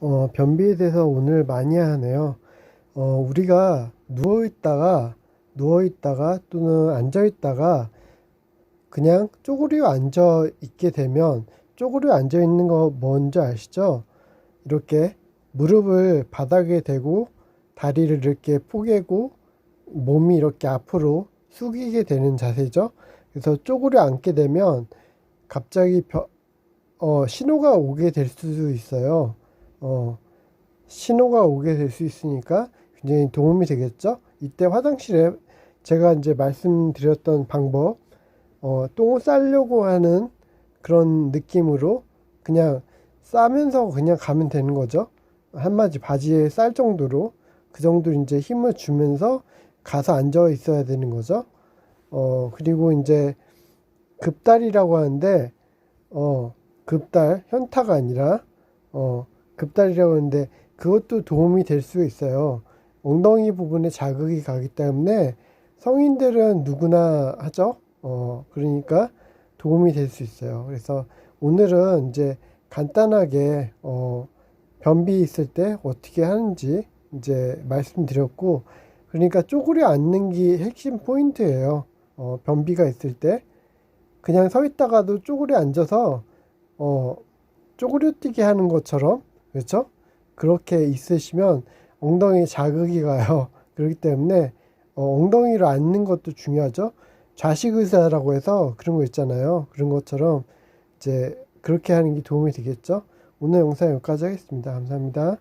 어, 변비에 대해서 오늘 많이 하네요. 어, 우리가 누워 있다가, 누워 있다가 또는 앉아 있다가 그냥 쪼그려 앉아 있게 되면 쪼그려 앉아 있는 거 뭔지 아시죠? 이렇게 무릎을 바닥에 대고 다리를 이렇게 포개고 몸이 이렇게 앞으로 숙이게 되는 자세죠. 그래서 쪼그려 앉게 되면 갑자기 벼- 어, 신호가 오게 될 수도 있어요. 어, 신호가 오게 될 수 있으니까 굉장히 도움이 되겠죠? 이때 화장실에 제가 이제 말씀드렸던 방법, 어, 똥을 싸려고 하는 그런 느낌으로 그냥 싸면서 그냥 가면 되는 거죠. 한마디 바지에 쌀 정도로 그 정도 이제 힘을 주면서 가서 앉아 있어야 되는 거죠. 어, 그리고 이제 급다리라고 하는데, 어, 급달, 현타가 아니라, 어, 급달이라고 하는데 그것도 도움이 될 수 있어요. 엉덩이 부분에 자극이 가기 때문에 성인들은 누구나 하죠. 어, 그러니까 도움이 될 수 있어요. 그래서 오늘은 이제 간단하게, 어, 변비 있을 때 어떻게 하는지 이제 말씀드렸고, 그러니까 쪼그려 앉는 게 핵심 포인트예요. 어, 변비가 있을 때. 그냥 서 있다가도 쪼그려 앉아서, 어, 쪼그려 뛰게 하는 것처럼, 그렇죠? 그렇게 있으시면 엉덩이에 자극이 가요. 그렇기 때문에 어, 엉덩이로 앉는 것도 중요하죠. 좌식 의사라고 해서 그런 거 있잖아요. 그런 것처럼 이제 그렇게 하는 게 도움이 되겠죠. 오늘 영상 여기까지 하겠습니다. 감사합니다.